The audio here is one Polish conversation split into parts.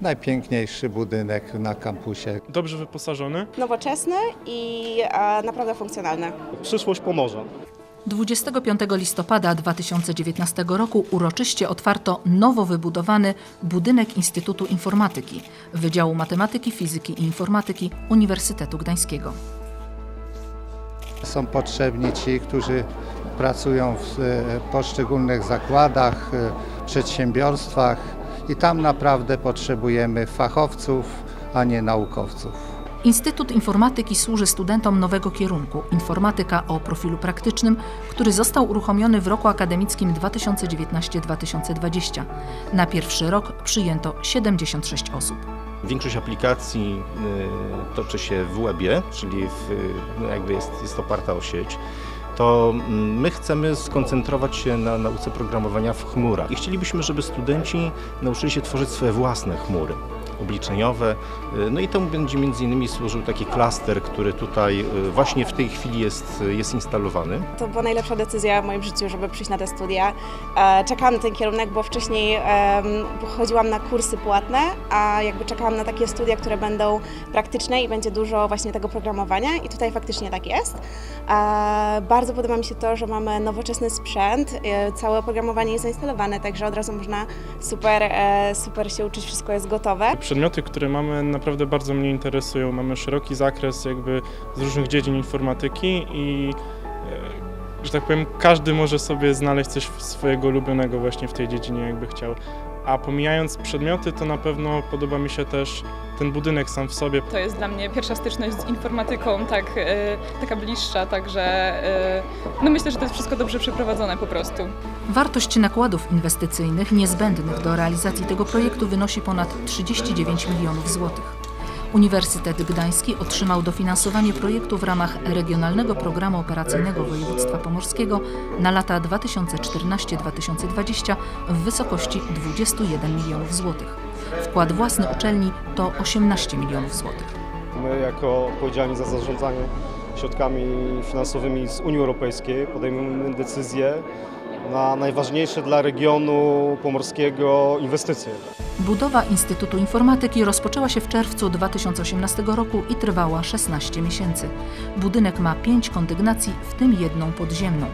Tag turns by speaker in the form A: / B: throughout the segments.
A: najpiękniejszy budynek na kampusie.
B: Dobrze wyposażony.
C: Nowoczesny i e, naprawdę funkcjonalny.
D: Przyszłość Pomorza.
E: 25 listopada 2019 roku uroczyście otwarto nowo wybudowany budynek Instytutu Informatyki Wydziału Matematyki, Fizyki i Informatyki Uniwersytetu Gdańskiego.
A: Są potrzebni ci, którzy pracują w e, poszczególnych zakładach, e, przedsiębiorstwach i tam naprawdę potrzebujemy fachowców, a nie naukowców.
E: Instytut Informatyki służy studentom nowego kierunku Informatyka o profilu praktycznym, który został uruchomiony w roku akademickim 2019-2020. Na pierwszy rok przyjęto 76 osób.
F: Większość aplikacji y, toczy się w webie, czyli w, no jakby jest, jest oparta o sieć. To mm, my chcemy skoncentrować się na nauce programowania w chmurach. I chcielibyśmy, żeby studenci nauczyli się tworzyć swoje własne chmury obliczeniowe. Y, No i temu będzie między innymi służył taki klaster, który tutaj y, właśnie w tej chwili jest, jest instalowany.
C: To była najlepsza decyzja w moim życiu, żeby przyjść na te studia. E, czekałam na ten kierunek, bo wcześniej chodziłam na kursy płatne, a jakby czekałam na takie studia, które będą praktyczne i będzie dużo właśnie tego programowania i tutaj faktycznie tak jest. E, bardzo podoba mi się to, że mamy nowoczesny sprzęt, e, całe oprogramowanie jest zainstalowane, także od razu można super, super się uczyć, wszystko jest gotowe.
B: Przedmioty, które mamy, naprawdę bardzo mnie interesują. Mamy szeroki zakres jakby z różnych dziedzin informatyki i e, że tak powiem, każdy może sobie znaleźć coś swojego ulubionego właśnie w tej dziedzinie, jakby chciał. A pomijając przedmioty, to na pewno podoba mi się też ten budynek sam w sobie.
G: To jest dla mnie pierwsza styczność z informatyką, tak, e, taka bliższa, także e, no myślę, że to jest wszystko dobrze przeprowadzone po prostu.
E: Wartość nakładów inwestycyjnych niezbędnych do realizacji tego projektu wynosi ponad 39 milionów złotych. Uniwersytet Gdański otrzymał dofinansowanie projektu w ramach Regionalnego Programu Operacyjnego Województwa Pomorskiego na lata 2014-2020 w wysokości 21 milionów złotych. Wkład własny uczelni to 18 milionów złotych.
D: My jako odpowiedzialni za zarządzanie środkami finansowymi z Unii Europejskiej podejmujemy decyzje na najważniejsze dla regionu pomorskiego inwestycje.
E: Budowa Instytutu Informatyki rozpoczęła się w czerwcu 2018 roku i trwała 16 miesięcy. Budynek ma pięć kondygnacji, w tym jedną podziemną.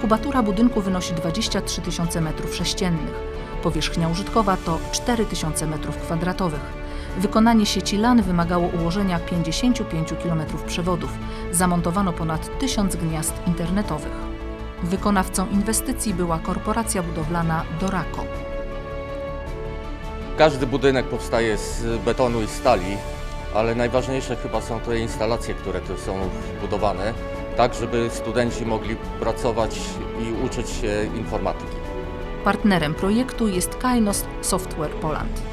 E: Kubatura budynku wynosi 23 tysiące metrów sześciennych. Powierzchnia użytkowa to 4 tysiące metrów kwadratowych. Wykonanie sieci LAN wymagało ułożenia 55 km przewodów. Zamontowano ponad 1000 gniazd internetowych. Wykonawcą inwestycji była korporacja budowlana Doraco.
H: Każdy budynek powstaje z betonu i stali, ale najważniejsze chyba są te instalacje, które tu są budowane, tak żeby studenci mogli pracować i uczyć się informatyki.
E: Partnerem projektu jest Kainos Software Poland.